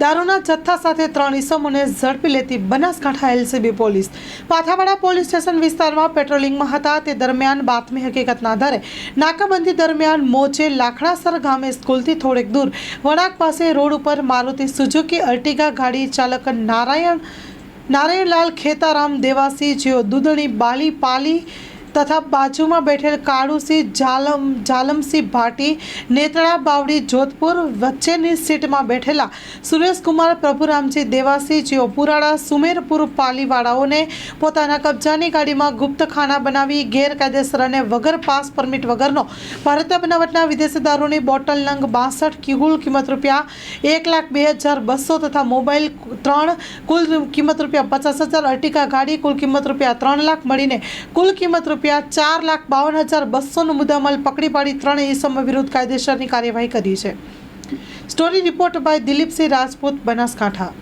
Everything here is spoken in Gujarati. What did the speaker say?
દારૂના જથ્થા સાથે ત્રણ ઇસમોને ઝડપી લેતી Banaskantha LCB police. Pathavada police station વિસ્તારમાં પેટ્રોલિંગમાં હતા. તે દરમિયાન બાતમી હકીકતના આધારે નાકાબંધી દરમિયાન મોચે લાખડાસર ગામે સ્કૂલથી થોડેક દૂર વળાંક પાસે રોડ ઉપર મારુતિ સુઝુકી અર્ટિગા ગાડી ચાલક નારાયણ, નારાયણલાલ ખેતારામ દેવાસી જેઓ દૂધણી, બાલી, પાલી તથા બાજુમાં બેઠેલ કાળુસિંહ જાલમ જાલમસિંહ ભાટી નેતળા બાવડી, જોધપુર વચ્ચેની સીટમાં બેઠેલા સુરેશકુમાર પ્રભુરામજી દેવાસી, જેઓ પુરાળા સુમેરપુર પાલીવાળાઓને પોતાના કબજાની ગાડીમાં ગુપ્તખાના બનાવી, ગેરકાયદેસર અને વગર પાસ પરમિટ વગરનો ભારતીય બનાવટના વિદેશી દારૂની બોટલ નંગ બાસઠ કુલ કિંમત રૂપિયા એક લાખ બે હજાર બસો તથા મોબાઈલ ત્રણ કુલ કિંમત રૂપિયા પચાસ હજાર, અર્ટિકા ગાડી કુલ કિંમત રૂપિયા ત્રણ લાખ મળીને કુલ કિંમત રૂપિયા ચાર લાખ બાવન હજાર બસોનો મુદ્દામાલ પકડી પાડી ત્રણ ઇસમો વિરુદ્ધ કાયદેસરની કાર્યવાહી કરી છે. Story report by Dilipsinh Rajput Banaskantha.